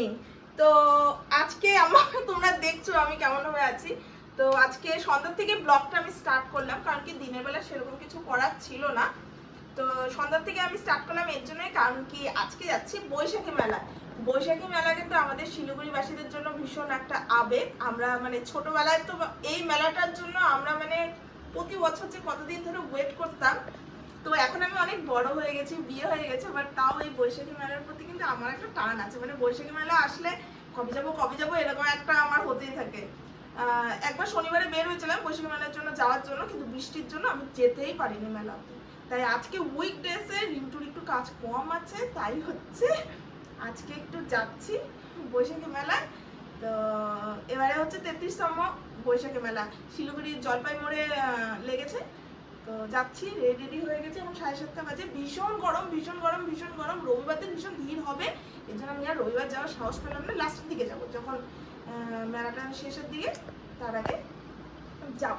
Evening তো আজকে আমার, তোমরা দেখছ আমি কেমন ভাবে আছি। তো আজকে সন্ধ্যা থেকে ব্লগটা আমি স্টার্ট করলাম, কারণ কি দিনের বেলা সেরকম কিছু করার ছিল না। তো সন্ধ্যা থেকে আমি স্টার্ট করলাম এর জন্যই, কারণ কি আজকে যাচ্ছি বৈশাখী মেলা। বৈশাখী মেলা কিন্তু আমাদের শিলিগুড়িবাসীদের জন্য ভীষণ একটা আবেগ। আমরা মানে ছোটবেলায় তো এই মেলাটার জন্য আমরা মানে প্রতি বছর যে কতদিন ধরে ওয়েট করতাম তো এখন আমি অনেক বড় হয়ে গেছি, বিয়ে হয়ে গেছে বাট তাও এই বৈশাখী মেলার প্রতি কিন্তু আমার একটা টান আছে। মানে বৈশাখী মেলা আসলে কবে যাব কবে যাব এরকম একটা আমার হতেই থাকে। একবার শনিবারে বের হয়েছিলাম বৈশাখী মেলার জন্য, যাওয়ার জন্য, কিন্তু বৃষ্টির জন্য আমি যেতেই পারিনি মেলাতে। তাই আজকে উইক ডেসে রিন্টুর একটু কাজ কম আছে, তাই হচ্ছে আজকে একটু যাচ্ছি বৈশাখী মেলায়। তো এবারে হচ্ছে তেত্রিশতম বৈশাখী মেলা। শিলিগুড়ির জলপাই মোড়ে লেগেছে। তো যাচ্ছি রেডি হয়ে গেছে এবং সাড়ে সাতটা বাজে। ভীষণ গরম ভীষণ গরম ভীষণ গরম। রবিবার দিন ভীষণ ভিড় হবে। এই জন্য আমি আর রবিবার যাওয়ার সাহস পেলাম না। লাস্টের দিকে যাব, যখন মেলাটা শেষের দিকে, তার আগে যাব।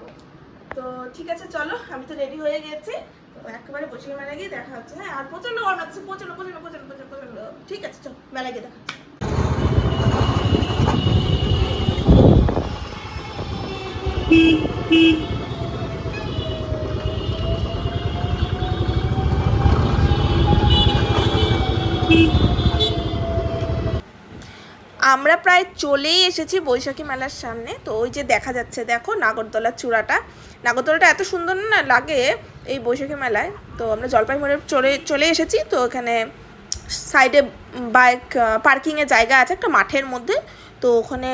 তো ঠিক আছে, চলো, আমি তো রেডি হয়ে গেছি। একেবারে বসে মেলা গিয়ে দেখা হচ্ছে। হ্যাঁ আর প্রচণ্ড গরম লাগছে প্রচণ্ড প্রচণ্ড প্রচণ্ড প্রচণ্ড প্রচণ্ড ঠিক আছে, চলো মেলা গিয়ে দেখা হচ্ছে। আমরা প্রায় চলেই এসেছি বৈশাখী মেলার সামনে। তো ওই যে দেখা যাচ্ছে, দেখো নাগরদোলার চূড়াটা। নাগরদোলাটা এত সুন্দর না লাগে এই বৈশাখী মেলায়। তো আমরা জলপাইগুড়ি চলে চলে এসেছি। তো এখানে সাইডে বাইক পার্কিংয়ের জায়গা আছে একটা মাঠের মধ্যে। তো ওখানে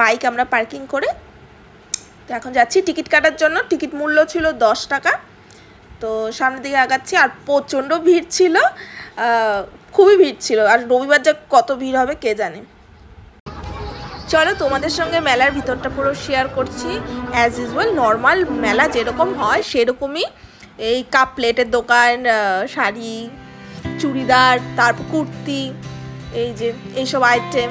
বাইক আমরা পার্কিং করে তো এখন যাচ্ছি। টিকিট কাটার জন্য। টিকিট মূল্য ছিল দশ টাকা। তো সামনের দিকে আগাচ্ছি আর প্রচণ্ড ভিড় ছিল। খুবই ভিড় ছিল। আর রবিবার যা কত ভিড় হবে কে জানে? চলো তোমাদের সঙ্গে মেলার ভিতরটা পুরো শেয়ার করছি। অ্যাজ ইউজুয়াল নর্মাল মেলা যেরকম হয়, সেরকমই এই কাপ প্লেটের দোকান শাড়ি, চুড়িদার, তারপর কুর্তি, এই যে এইসব আইটেম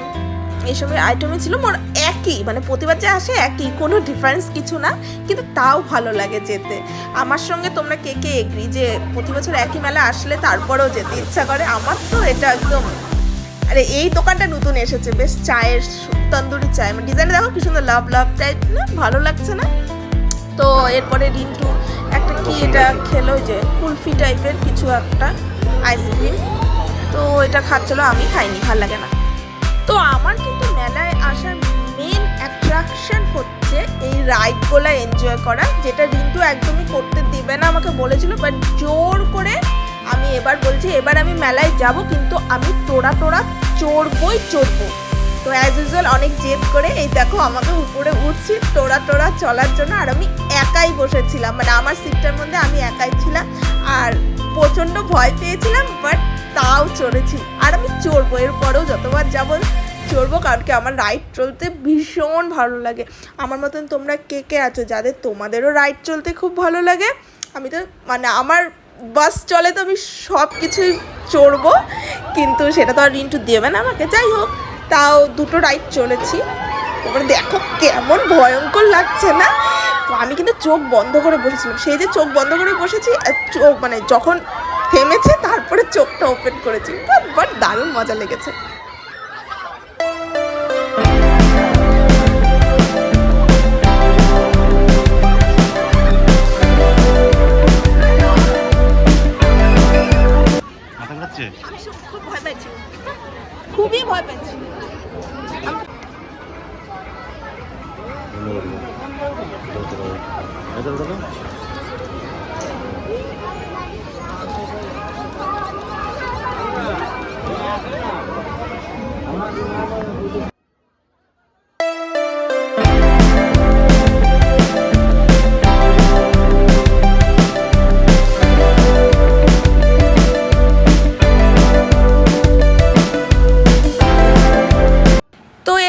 এইসবের আইটেমই ছিল। মোর একই মানে প্রতিবার যে আসে একই, কোনো ডিফারেন্স কিছু না, কিন্তু তাও ভালো লাগে যেতে। আমার সঙ্গে তোমরা কে কে এগ্রি যে প্রতি বছর একই মেলা আসলে তারপরেও যেতে ইচ্ছা করে? আমার তো এটা একদম আরে এই দোকানটা নতুন এসেছে বেশ চায়ের তন্দুরি চায়। মানে ডিজাইন দেখো কি সুন্দর লাভ লাভ টাইপ না ভালো লাগছে না? তো এরপরে রিন্টু একটা কি এটা খেলো যে কুলফি টাইপের কিছু একটা আইসক্রিম তো এটা খাচ্ছিল আমি খাইনি ভালো লাগে না। তো আমার কিন্তু মেলায় আসার মেন অ্যাট্রাকশন হচ্ছে এই রাইডগুলো এনজয় করা যেটা রিন্টু একদমই করতে দিবে না আমাকে বলেছিল বাট জোর করে আমি এবার বলছি এবার আমি মেলায় যাব কিন্তু আমি টোরা টোরা চড়বই, চড়বো। তো অ্যাজ ইউজুয়াল অনেক জেদ করে, এই দেখো আমাকে উপরে উঠছি টোরা টোরা চলার জন্য, আর আমি একাই বসেছিলাম। মানে আমার সিটটার মধ্যে আমি একাই ছিলাম, আর প্রচণ্ড ভয় পেয়েছিলাম বাট তাও চড়েছি। আর আমি চড়বো, এরপরেও যতবার যাব চড়বো, কারণ কি আমার রাইড চলতে ভীষণ ভালো লাগে। আমার মতন তোমরা কে কে আছো, যাদের তোমাদেরও রাইড চলতে খুব ভালো লাগে, আমি তো মানে আমার বাস চলে তো আমি সব কিছুই চড়বো, কিন্তু সেটা তো আর রিন্টু দেবে না আমাকে। যাই হোক, তাও দুটো রাইড চলেছি। তারপরে দেখো কেমন ভয়ঙ্কর লাগছে না? আমি কিন্তু চোখ বন্ধ করে বসেছিলাম। সেই যে চোখ বন্ধ করে বসেছি চোখ মানে যখন থেমেছে, তারপরে চোখটা ওপেন করেছি। বাট দারুণ মজা লেগেছে। খুব ভয় পাচ্ছি খুবই ভয় পাচ্ছি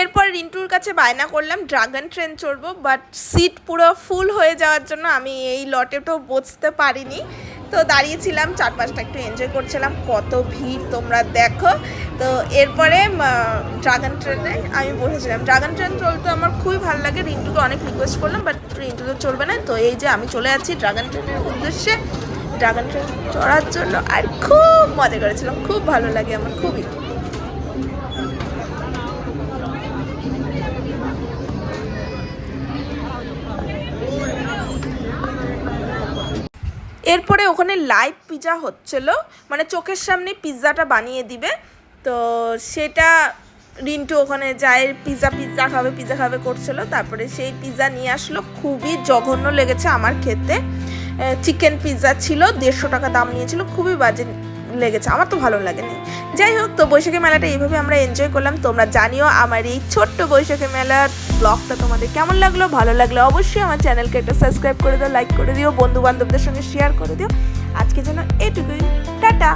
এরপর রিন্টুর কাছে বায়না করলাম, ড্রাগন ট্রেন চড়বো বাট সিট পুরো ফুল হয়ে যাওয়ার জন্য আমি এই লটে তো বসতে পারিনি। তো দাঁড়িয়েছিলাম, চারপাশটা একটু এনজয় করছিলাম, কত ভিড় তোমরা দেখো। তো এরপরে ড্রাগন ট্রেনে আমি বসেছিলাম। ড্রাগন ট্রেন চলতে আমার খুবই ভালো লাগে, রিন্টুকে অনেক রিকোয়েস্ট করলাম বাট রিন্টু তো চলবে না। তো এই যে আমি চলে যাচ্ছি ড্রাগন ট্রেনের উদ্দেশ্যে। ড্রাগন ট্রেন চড়ার জন্য আর খুব মজা করেছিলাম, খুব ভালো লাগে আমার, খুবই। এরপরে ওখানে লাইভ পিজা হচ্ছিল। মানে চোখের সামনে পিৎজাটা বানিয়ে দিবে। তো সেটা রিন্টু ওখানে যায় পিৎজা পিৎজা খাবে পিৎজা খাবে করছিল। তারপরে সেই পিৎজা নিয়ে আসলো। খুবই জঘন্য লেগেছে আমার খেতে। চিকেন পিৎজা ছিল, দেড়শো টাকা দাম নিয়েছিল। খুবই বাজে লেগেছে, আমার তো ভালো লাগেনি। যাই হোক, তো বৈশাখী মেলাটা এইভাবে আমরা এনজয় করলাম। তোমরা জানিও আমার এই ছোট্ট বৈশাখী মেলার ব্লগটা তোমাদের কেমন লাগল? ভালো লাগল অবশ্যই আমার চ্যানেলকে একটা সাবস্ক্রাইব করে দিও লাইক করে দিও বন্ধু বান্ধবদের সঙ্গে শেয়ার করে দিও। আজকে যেন এটুকুই। টাটা!